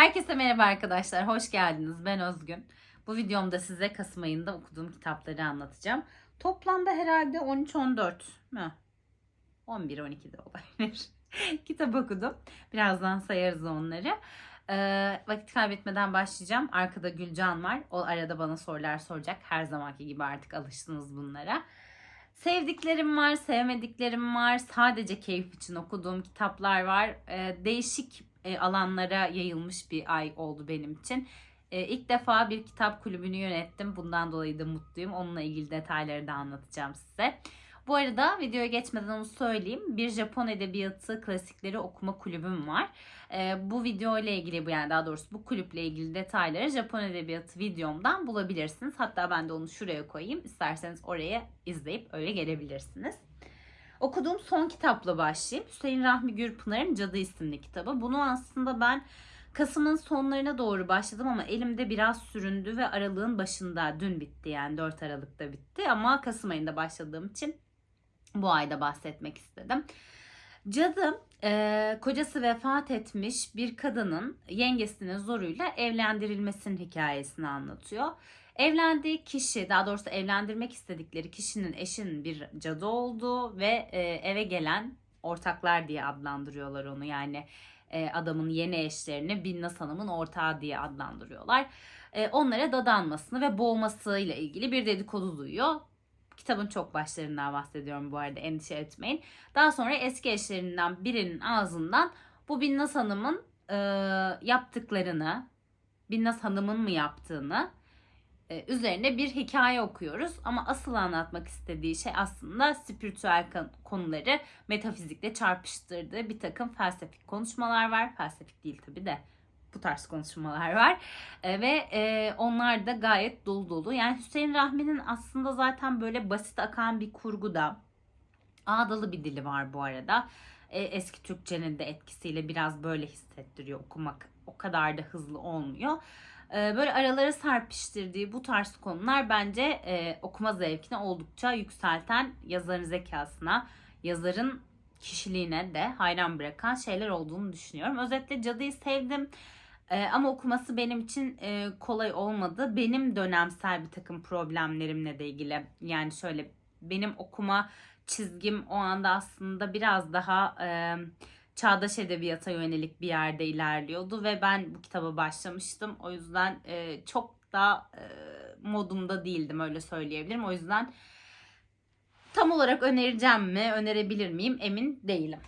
Herkese merhaba arkadaşlar. Hoş geldiniz. Ben Özgün. Bu videomda size Kasım ayında okuduğum kitapları anlatacağım. Toplamda herhalde 13-14 mü? 11-12 de olabilir. Kitap okudum. Birazdan sayarız onları. Ee, vakit kaybetmeden başlayacağım. Arkada Gülcan var. O arada bana sorular soracak. Her zamanki gibi artık alıştınız bunlara. Sevdiklerim var, sevmediklerim var. Sadece keyif için okuduğum kitaplar var. Ee, değişik e, alanlara yayılmış bir ay oldu benim için. E, ilk defa bir kitap kulübünü yönettim. Bundan dolayı da mutluyum. Onunla ilgili detayları da anlatacağım size. Bu arada videoya geçmeden onu söyleyeyim. Bir Japon edebiyatı klasikleri okuma kulübüm var. E, bu video ile ilgili bu yani daha doğrusu bu kulüple ilgili detayları Japon edebiyatı videomdan bulabilirsiniz. Hatta ben de onu şuraya koyayım. İsterseniz oraya izleyip öyle gelebilirsiniz. Okuduğum son kitapla başlayayım. Hüseyin Rahmi Gürpınar'ın Cadı isimli kitabı. Bunu aslında ben Kasım'ın sonlarına doğru başladım ama elimde biraz süründü ve aralığın başında dün bitti yani 4 Aralık'ta bitti ama Kasım ayında başladığım için bu ayda bahsetmek istedim. Cadı e, kocası vefat etmiş bir kadının yengesinin zoruyla evlendirilmesinin hikayesini anlatıyor. Evlendiği kişi daha doğrusu evlendirmek istedikleri kişinin eşinin bir cadı olduğu ve e, eve gelen ortaklar diye adlandırıyorlar onu yani e, adamın yeni eşlerini Binnaz Hanım'ın ortağı diye adlandırıyorlar. E, onlara dadanmasını ve boğmasıyla ilgili bir dedikodu duyuyor. Kitabın çok başlarından bahsediyorum bu arada endişe etmeyin. Daha sonra eski eşlerinden birinin ağzından bu Binnaz Hanım'ın e, yaptıklarını, Binnaz Hanım'ın mı yaptığını e, üzerine bir hikaye okuyoruz. Ama asıl anlatmak istediği şey aslında spiritüel konuları metafizikle çarpıştırdığı bir takım felsefik konuşmalar var. Felsefik değil tabii de bu tarz konuşmalar var. E, ve e, onlar da gayet dolu dolu. Yani Hüseyin Rahmi'nin aslında zaten böyle basit akan bir kurguda ağdalı bir dili var bu arada. E, eski Türkçenin de etkisiyle biraz böyle hissettiriyor okumak. O kadar da hızlı olmuyor. E, böyle araları serpiştirdiği bu tarz konular bence e, okuma zevkini oldukça yükselten yazarın zekasına, yazarın kişiliğine de hayran bırakan şeyler olduğunu düşünüyorum. Özetle Cadı'yı sevdim. Ee, ama okuması benim için e, kolay olmadı. Benim dönemsel bir takım problemlerimle de ilgili. Yani şöyle benim okuma çizgim o anda aslında biraz daha e, çağdaş edebiyata yönelik bir yerde ilerliyordu ve ben bu kitaba başlamıştım. O yüzden e, çok da e, modumda değildim öyle söyleyebilirim. O yüzden tam olarak önereceğim mi, önerebilir miyim emin değilim.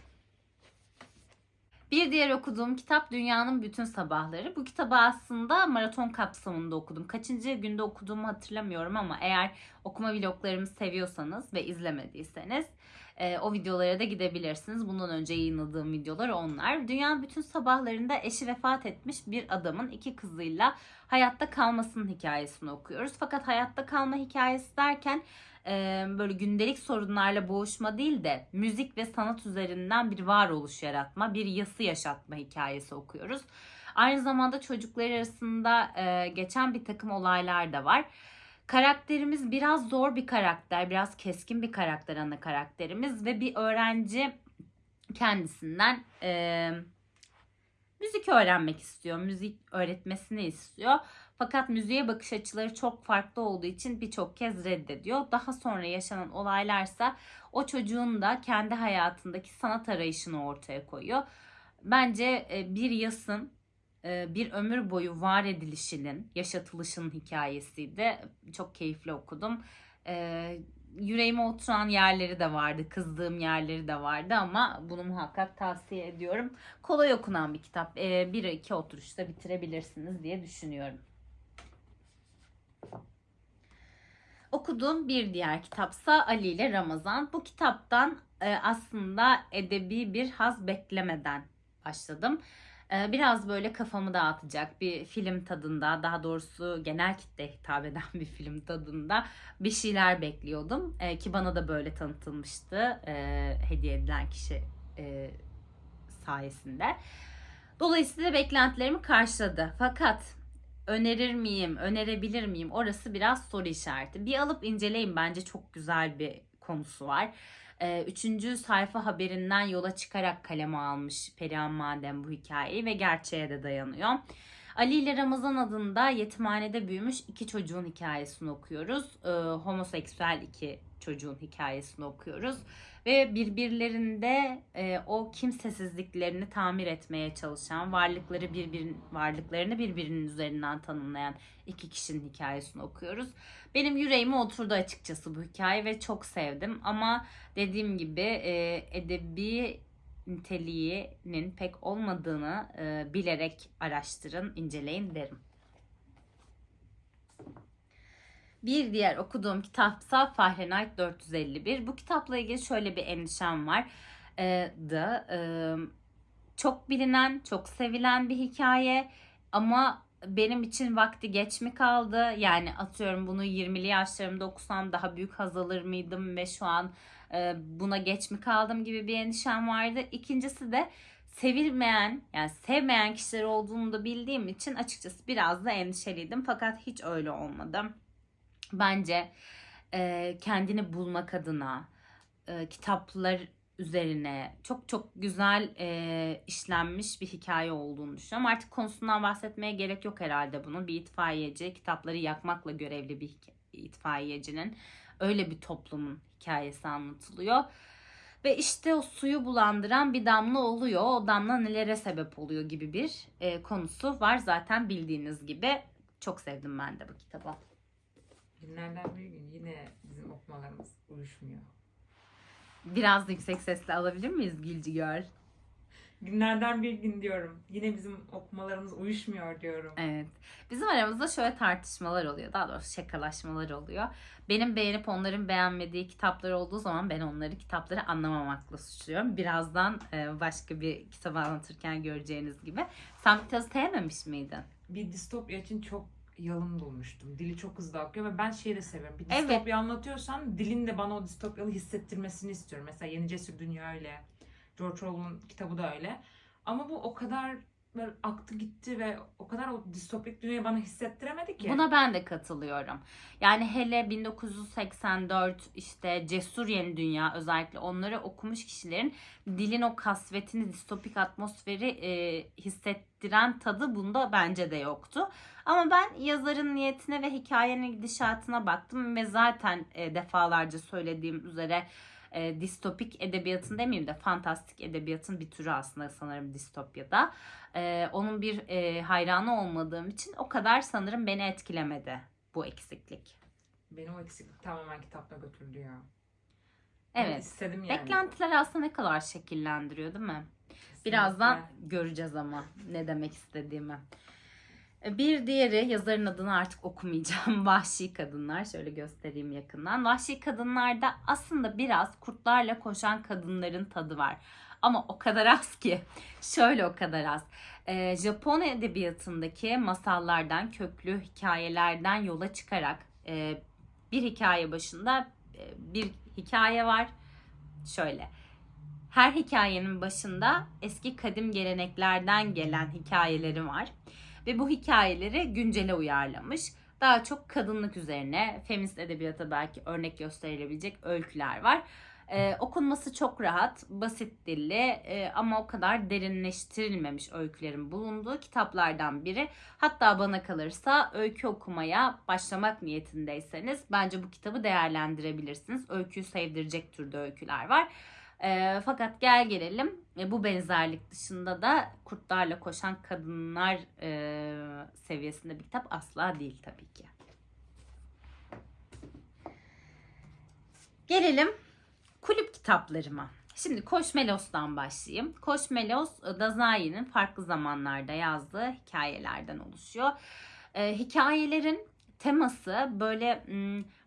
Bir diğer okuduğum kitap Dünyanın Bütün Sabahları. Bu kitabı aslında maraton kapsamında okudum. Kaçıncı günde okuduğumu hatırlamıyorum ama eğer okuma vloglarımı seviyorsanız ve izlemediyseniz e, o videolara da gidebilirsiniz. Bundan önce yayınladığım videolar onlar. Dünyanın bütün sabahlarında eşi vefat etmiş bir adamın iki kızıyla hayatta kalmasının hikayesini okuyoruz. Fakat hayatta kalma hikayesi derken e, böyle gündelik sorunlarla boğuşma değil de müzik ve sanat üzerinden bir varoluş yaratma, bir yası yaşatma hikayesi okuyoruz. Aynı zamanda çocuklar arasında e, geçen bir takım olaylar da var. Karakterimiz biraz zor bir karakter, biraz keskin bir karakter ana karakterimiz ve bir öğrenci kendisinden e, müzik öğrenmek istiyor, müzik öğretmesini istiyor. Fakat müziğe bakış açıları çok farklı olduğu için birçok kez reddediyor. Daha sonra yaşanan olaylarsa o çocuğun da kendi hayatındaki sanat arayışını ortaya koyuyor. Bence bir yasın bir ömür boyu var edilişinin, yaşatılışının hikayesiydi. Çok keyifli okudum. E, yüreğime oturan yerleri de vardı, kızdığım yerleri de vardı ama bunu muhakkak tavsiye ediyorum. Kolay okunan bir kitap. Bir iki oturuşta bitirebilirsiniz diye düşünüyorum. Okuduğum bir diğer kitapsa Ali ile Ramazan. Bu kitaptan e, aslında edebi bir haz beklemeden başladım. E, biraz böyle kafamı dağıtacak bir film tadında, daha doğrusu genel kitle hitap eden bir film tadında bir şeyler bekliyordum. E, ki bana da böyle tanıtılmıştı hediye edilen kişi sayesinde. Dolayısıyla beklentilerimi karşıladı. Fakat önerir miyim, önerebilir miyim? Orası biraz soru işareti. Bir alıp inceleyin bence çok güzel bir konusu var. e, üçüncü sayfa haberinden yola çıkarak kaleme almış Perihan Madem bu hikayeyi ve gerçeğe de dayanıyor. Ali ile Ramazan adında yetimhanede büyümüş iki çocuğun hikayesini okuyoruz. Ee, homoseksüel iki çocuğun hikayesini okuyoruz. Ve birbirlerinde e, o kimsesizliklerini tamir etmeye çalışan, varlıkları birbirin varlıklarını birbirinin üzerinden tanımlayan iki kişinin hikayesini okuyoruz. Benim yüreğime oturdu açıkçası bu hikaye ve çok sevdim. Ama dediğim gibi e, edebi niteliğinin pek olmadığını e, bilerek araştırın, inceleyin derim. Bir diğer okuduğum kitapsa Fahrenheit 451. Bu kitapla ilgili şöyle bir endişem var. E, da e, çok bilinen, çok sevilen bir hikaye ama benim için vakti geç mi kaldı? Yani atıyorum bunu 20'li yaşlarımda okusam daha büyük haz alır mıydım ve şu an e, buna geç mi kaldım gibi bir endişem vardı. İkincisi de sevilmeyen yani sevmeyen kişiler olduğunu da bildiğim için açıkçası biraz da endişeliydim. Fakat hiç öyle olmadı. Bence e, kendini bulmak adına e, kitaplar üzerine çok çok güzel e, işlenmiş bir hikaye olduğunu düşünüyorum. Artık konusundan bahsetmeye gerek yok herhalde bunun. Bir itfaiyeci kitapları yakmakla görevli bir itfaiyecinin öyle bir toplumun hikayesi anlatılıyor. Ve işte o suyu bulandıran bir damla oluyor. O damla nelere sebep oluyor gibi bir e, konusu var zaten bildiğiniz gibi. Çok sevdim ben de bu kitabı. Günlerden bir gün yine bizim okumalarımız uyuşmuyor. Biraz da yüksek sesle alabilir miyiz Gülcü Göl? Günlerden bir gün diyorum. Yine bizim okumalarımız uyuşmuyor diyorum. Evet. Bizim aramızda şöyle tartışmalar oluyor. Daha doğrusu şakalaşmalar oluyor. Benim beğenip onların beğenmediği kitaplar olduğu zaman ben onları kitapları anlamamakla suçluyorum. Birazdan e, başka bir kitabı anlatırken göreceğiniz gibi. Sen bir sevmemiş miydin? Bir distopya için çok yalın bulmuştum. Dili çok hızlı akıyor ve ben şeyi de seviyorum. Bir Evet. distopya anlatıyorsan dilin de bana o distopyalı hissettirmesini istiyorum. Mesela Yeni Cesur Dünya öyle. George Orwell'ın kitabı da öyle. Ama bu o kadar böyle aktı gitti ve o kadar o distopik dünyayı bana hissettiremedi ki. Buna ben de katılıyorum. Yani hele 1984 işte Cesur Yeni Dünya özellikle onları okumuş kişilerin dilin o kasvetini, distopik atmosferi e, hissettiren tadı bunda bence de yoktu. Ama ben yazarın niyetine ve hikayenin gidişatına baktım ve zaten e, defalarca söylediğim üzere e, distopik edebiyatın demeyeyim de fantastik edebiyatın bir türü aslında sanırım distopyada. E, onun bir e, hayranı olmadığım için o kadar sanırım beni etkilemedi bu eksiklik. Beni o eksiklik tamamen kitapla götürdü ya. Ben Evet. istedim yani. Beklentiler aslında ne kadar şekillendiriyor değil mi? Kesinlikle. Birazdan göreceğiz ama ne demek istediğimi. Bir diğeri yazarın adını artık okumayacağım. Vahşi Kadınlar. Şöyle göstereyim yakından. Vahşi Kadınlar'da aslında biraz kurtlarla koşan kadınların tadı var. Ama o kadar az ki. Şöyle o kadar az. E, Japon edebiyatındaki masallardan, köklü hikayelerden yola çıkarak e, bir hikaye başında e, bir hikaye var. Şöyle. Her hikayenin başında eski kadim geleneklerden gelen hikayeleri var. Ve bu hikayeleri güncele uyarlamış. Daha çok kadınlık üzerine, feminist edebiyata belki örnek gösterilebilecek öyküler var. Ee, okunması çok rahat, basit dilli e, ama o kadar derinleştirilmemiş öykülerin bulunduğu kitaplardan biri. Hatta bana kalırsa öykü okumaya başlamak niyetindeyseniz bence bu kitabı değerlendirebilirsiniz. Öyküyü sevdirecek türde öyküler var. E, fakat gel gelelim e, bu benzerlik dışında da kurtlarla koşan kadınlar e, seviyesinde bir kitap asla değil tabii ki. Gelelim kulüp kitaplarıma. Şimdi Koşmelos'tan başlayayım. Koşmelos e, Dazai'nin farklı zamanlarda yazdığı hikayelerden oluşuyor. E, hikayelerin teması böyle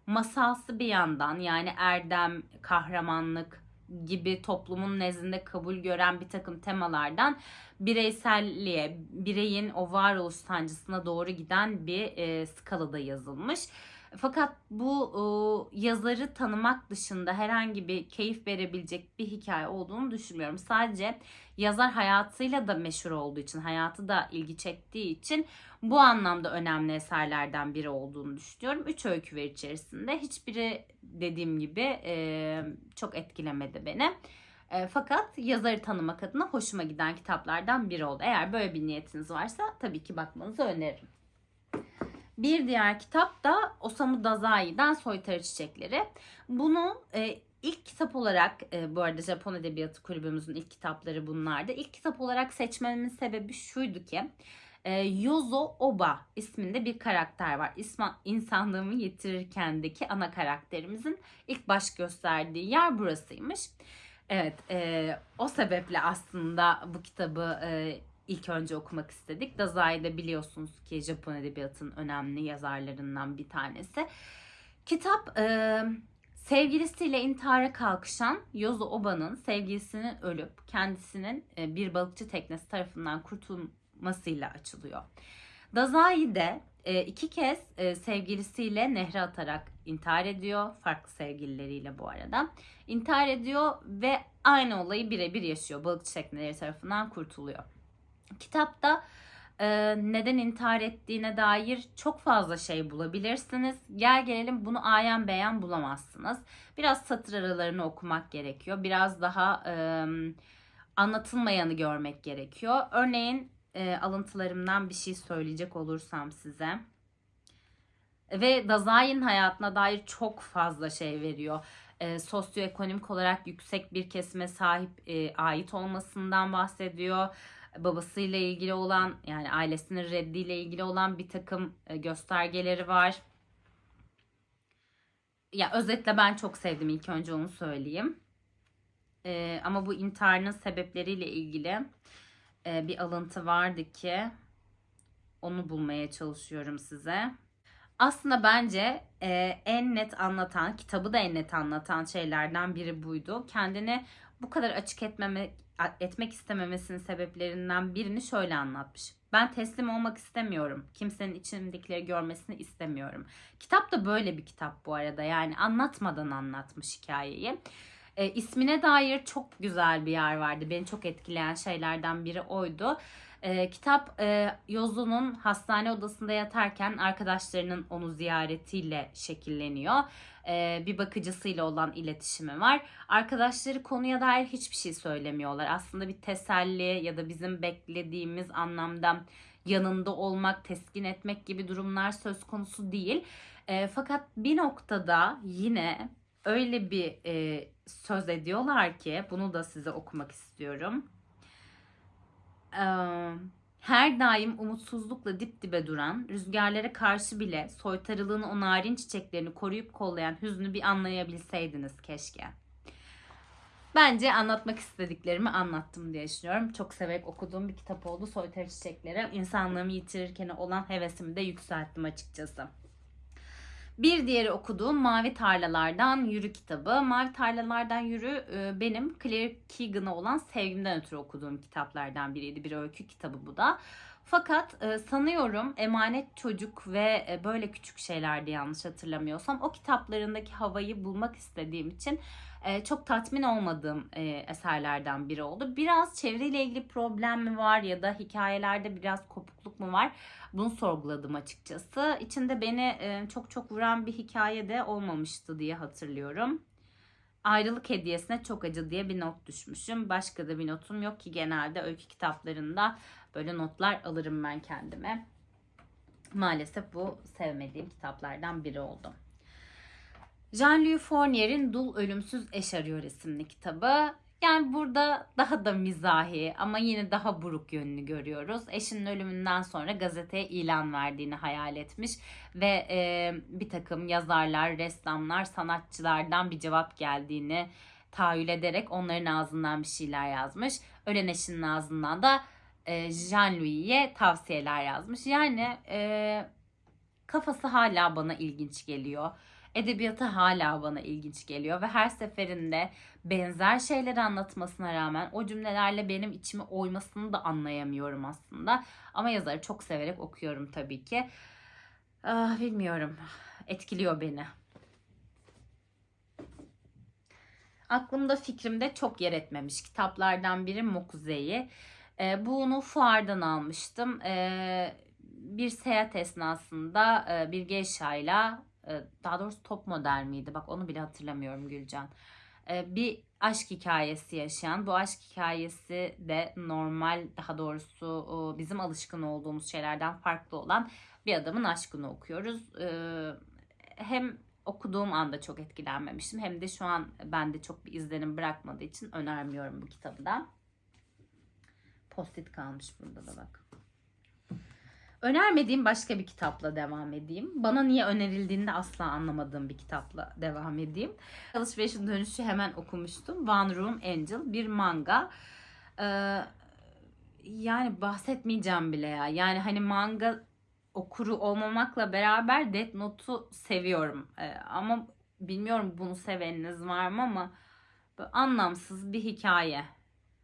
masalsı bir yandan yani erdem, kahramanlık gibi toplumun nezdinde kabul gören bir takım temalardan bireyselliğe, bireyin o varoluş sancısına doğru giden bir e, skalada yazılmış. Fakat bu e, yazarı tanımak dışında herhangi bir keyif verebilecek bir hikaye olduğunu düşünmüyorum. Sadece yazar hayatıyla da meşhur olduğu için, hayatı da ilgi çektiği için bu anlamda önemli eserlerden biri olduğunu düşünüyorum. Üç öykü var içerisinde. Hiçbiri dediğim gibi e, çok etkilemedi beni. E, fakat yazarı tanımak adına hoşuma giden kitaplardan biri oldu. Eğer böyle bir niyetiniz varsa tabii ki bakmanızı öneririm. Bir diğer kitap da Osamu Dazai'den Soytarı Çiçekleri. Bunu e, ilk kitap olarak, e, bu arada Japon Edebiyatı Kulübümüzün ilk kitapları bunlardı. İlk kitap olarak seçmemin sebebi şuydu ki, e, Yozo Oba isminde bir karakter var. İsma, insanlığımı yitirirkendeki ana karakterimizin ilk baş gösterdiği yer burasıymış. Evet, e, o sebeple aslında bu kitabı e, ilk önce okumak istedik. Dazai de biliyorsunuz ki Japon edebiyatının önemli yazarlarından bir tanesi. Kitap e, sevgilisiyle intihara kalkışan Yozo Oba'nın sevgilisinin ölüp kendisinin e, bir balıkçı teknesi tarafından kurtulmasıyla açılıyor. Dazai de e, iki kez e, sevgilisiyle nehre atarak intihar ediyor. Farklı sevgilileriyle bu arada. İntihar ediyor ve aynı olayı birebir yaşıyor. Balıkçı tekneleri tarafından kurtuluyor. Kitapta e, neden intihar ettiğine dair çok fazla şey bulabilirsiniz. Gel gelelim bunu ayan beyan bulamazsınız. Biraz satır aralarını okumak gerekiyor. Biraz daha e, anlatılmayanı görmek gerekiyor. Örneğin e, alıntılarımdan bir şey söyleyecek olursam size. Ve Dazai'nin hayatına dair çok fazla şey veriyor. E, sosyoekonomik olarak yüksek bir kesime sahip e, ait olmasından bahsediyor babasıyla ilgili olan yani ailesinin reddiyle ilgili olan bir takım e, göstergeleri var. Ya özetle ben çok sevdim ilk önce onu söyleyeyim. Ee, ama bu intiharının sebepleriyle ilgili e, bir alıntı vardı ki onu bulmaya çalışıyorum size. Aslında bence e, en net anlatan, kitabı da en net anlatan şeylerden biri buydu. Kendini bu kadar açık etmemek etmek istememesinin sebeplerinden birini şöyle anlatmış. Ben teslim olmak istemiyorum. Kimsenin içimdekileri görmesini istemiyorum. Kitap da böyle bir kitap bu arada. Yani anlatmadan anlatmış hikayeyi. E, ismine dair çok güzel bir yer vardı. Beni çok etkileyen şeylerden biri oydu. E, kitap e, Yozu'nun hastane odasında yatarken arkadaşlarının onu ziyaretiyle şekilleniyor. E, bir bakıcısıyla olan iletişimi var. Arkadaşları konuya dair hiçbir şey söylemiyorlar. Aslında bir teselli ya da bizim beklediğimiz anlamda yanında olmak, teskin etmek gibi durumlar söz konusu değil. E, fakat bir noktada yine öyle bir e, söz ediyorlar ki bunu da size okumak istiyorum. Her daim umutsuzlukla dip dibe duran, rüzgarlara karşı bile soytarılığın o narin çiçeklerini koruyup kollayan hüznü bir anlayabilseydiniz keşke. Bence anlatmak istediklerimi anlattım diye düşünüyorum. Çok severek okuduğum bir kitap oldu Soytarı Çiçekleri. İnsanlığımı yitirirken olan hevesimi de yükselttim açıkçası. Bir diğeri okuduğum Mavi Tarlalardan Yürü kitabı. Mavi Tarlalardan Yürü e, benim Claire Keegan'a olan sevgimden ötürü okuduğum kitaplardan biriydi. Bir öykü kitabı bu da. Fakat e, sanıyorum Emanet Çocuk ve e, böyle küçük şeylerdi yanlış hatırlamıyorsam. O kitaplarındaki havayı bulmak istediğim için çok tatmin olmadığım eserlerden biri oldu. Biraz çevreyle ilgili problem mi var ya da hikayelerde biraz kopukluk mu var? Bunu sorguladım açıkçası. İçinde beni çok çok vuran bir hikaye de olmamıştı diye hatırlıyorum. Ayrılık hediyesine çok acı diye bir not düşmüşüm. Başka da bir notum yok ki genelde öykü kitaplarında böyle notlar alırım ben kendime. Maalesef bu sevmediğim kitaplardan biri oldu. Jean-Louis Fournier'in Dul Ölümsüz Eş Arıyor isimli kitabı. Yani burada daha da mizahi ama yine daha buruk yönünü görüyoruz. Eşinin ölümünden sonra gazeteye ilan verdiğini hayal etmiş ve e, bir takım yazarlar, ressamlar, sanatçılardan bir cevap geldiğini tahayyül ederek onların ağzından bir şeyler yazmış. Ölen eşinin ağzından da e, Jean-Louis'ye tavsiyeler yazmış. Yani e, kafası hala bana ilginç geliyor edebiyatı hala bana ilginç geliyor ve her seferinde benzer şeyleri anlatmasına rağmen o cümlelerle benim içimi oymasını da anlayamıyorum aslında. Ama yazarı çok severek okuyorum tabii ki. Ah, bilmiyorum. etkiliyor beni. Aklımda fikrimde çok yer etmemiş kitaplardan biri Mokuze'yi. E, bunu fuardan almıştım. E, bir seyahat esnasında e, bir geishayla e, daha doğrusu top model miydi? Bak onu bile hatırlamıyorum Gülcan. E, bir aşk hikayesi yaşayan, bu aşk hikayesi de normal daha doğrusu e, bizim alışkın olduğumuz şeylerden farklı olan bir adamın aşkını okuyoruz. E, hem okuduğum anda çok etkilenmemiştim hem de şu an bende çok bir izlenim bırakmadığı için önermiyorum bu kitabı da. Post-it kalmış burada da bak. Önermediğim başka bir kitapla devam edeyim. Bana niye önerildiğini de asla anlamadığım bir kitapla devam edeyim. Alışverişin dönüşü hemen okumuştum. One Room Angel bir manga. Ee, yani bahsetmeyeceğim bile ya. Yani hani manga okuru olmamakla beraber Death Note'u seviyorum. Ee, ama bilmiyorum bunu seveniniz var mı ama anlamsız bir hikaye.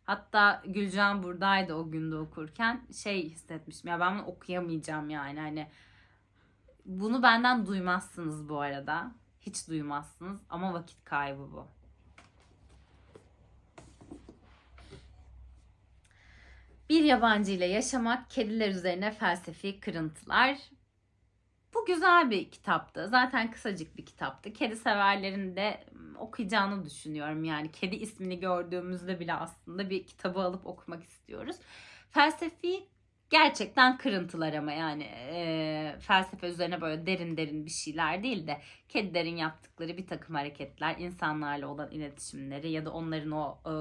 Hatta Gülcan buradaydı o günde okurken şey hissetmiştim ya ben bunu okuyamayacağım yani hani bunu benden duymazsınız bu arada. Hiç duymazsınız ama vakit kaybı bu. Bir yabancı ile yaşamak, kediler üzerine felsefi kırıntılar. Bu güzel bir kitaptı. Zaten kısacık bir kitaptı. Kedi severlerin de okuyacağını düşünüyorum. Yani kedi ismini gördüğümüzde bile aslında bir kitabı alıp okumak istiyoruz. Felsefi gerçekten kırıntılar ama yani e, felsefe üzerine böyle derin derin bir şeyler değil de kedilerin yaptıkları bir takım hareketler, insanlarla olan iletişimleri ya da onların o e,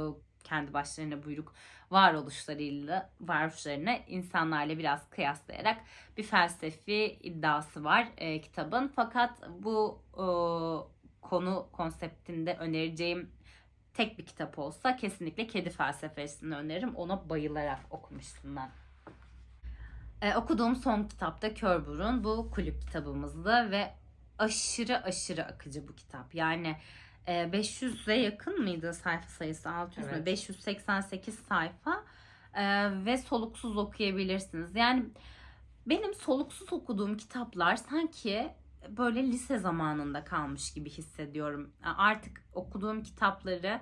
kendi başlarına buyruk varoluşlarıyla varoluşlarını insanlarla biraz kıyaslayarak bir felsefi iddiası var e, kitabın. Fakat bu e, konu konseptinde önereceğim tek bir kitap olsa kesinlikle kedi felsefesini öneririm. Ona bayılarak okumuştum ben. E, okuduğum son kitap da Kör Burun. Bu kulüp kitabımızdı ve aşırı aşırı akıcı bu kitap. Yani e, 500'e yakın mıydı sayfa sayısı 600 mü? Evet. 588 sayfa E, ve soluksuz okuyabilirsiniz. Yani benim soluksuz okuduğum kitaplar sanki böyle lise zamanında kalmış gibi hissediyorum. Artık okuduğum kitapları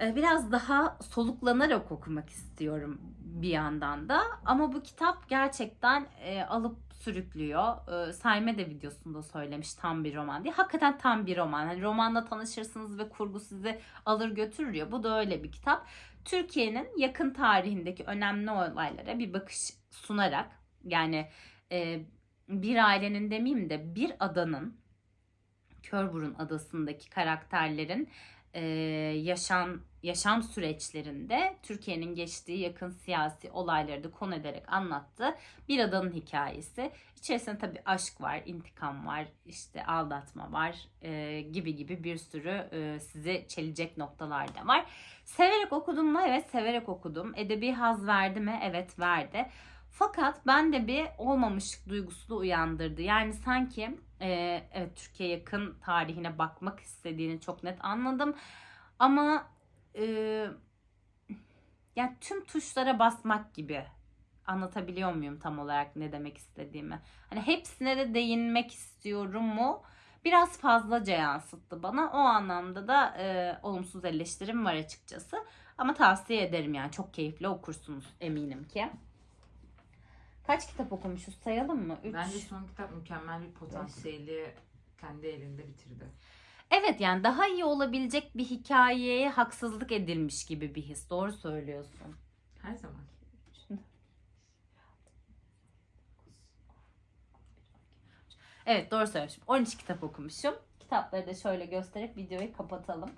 e, biraz daha soluklanarak okumak istiyorum bir yandan da. Ama bu kitap gerçekten e, alıp sürüklüyor. E, Sayme de videosunda söylemiş tam bir roman diye. Hakikaten tam bir roman. Hani romanla tanışırsınız ve kurgu sizi alır götürür ya. Bu da öyle bir kitap. Türkiye'nin yakın tarihindeki önemli olaylara bir bakış sunarak yani e, bir ailenin demeyeyim de bir adanın Körburun adasındaki karakterlerin e, yaşam yaşam süreçlerinde Türkiye'nin geçtiği yakın siyasi olayları da konu ederek anlattığı bir adanın hikayesi. İçerisinde tabii aşk var, intikam var, işte aldatma var e, gibi gibi bir sürü e, sizi çelecek noktalar da var. Severek okudum mu? Evet severek okudum. Edebi haz verdi mi? Evet verdi. Fakat ben de bir olmamışlık duygusu da uyandırdı. Yani sanki e, evet Türkiye yakın tarihine bakmak istediğini çok net anladım. Ama e, yani tüm tuşlara basmak gibi anlatabiliyor muyum tam olarak ne demek istediğimi? Hani hepsine de değinmek istiyorum mu? Biraz fazlaca yansıttı bana. O anlamda da e, olumsuz eleştirim var açıkçası. Ama tavsiye ederim yani çok keyifli okursunuz eminim ki. Kaç kitap okumuşuz sayalım mı? Üç. Bence son kitap mükemmel bir potansiyeli kendi elinde bitirdi. Evet yani daha iyi olabilecek bir hikayeye haksızlık edilmiş gibi bir his. Doğru söylüyorsun. Her zaman. Evet doğru söylemişim. 13 kitap okumuşum. Kitapları da şöyle gösterip videoyu kapatalım.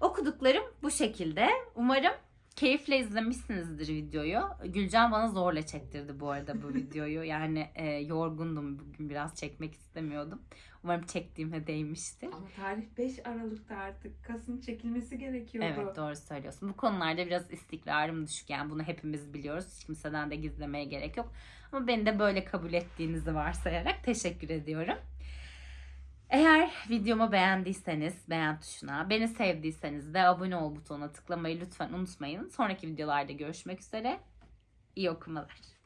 Okuduklarım bu şekilde. Umarım keyifle izlemişsinizdir videoyu. Gülcan bana zorla çektirdi bu arada bu videoyu. Yani e, yorgundum bugün biraz çekmek istemiyordum. Umarım çektiğime değmiştir. Ama tarih 5 Aralık'ta artık. Kasım çekilmesi gerekiyordu. Evet doğru söylüyorsun. Bu konularda biraz istikrarım düşük yani bunu hepimiz biliyoruz. Hiç kimseden de gizlemeye gerek yok. Ama beni de böyle kabul ettiğinizi varsayarak teşekkür ediyorum. Eğer videomu beğendiyseniz beğen tuşuna, beni sevdiyseniz de abone ol butonuna tıklamayı lütfen unutmayın. Sonraki videolarda görüşmek üzere. İyi okumalar.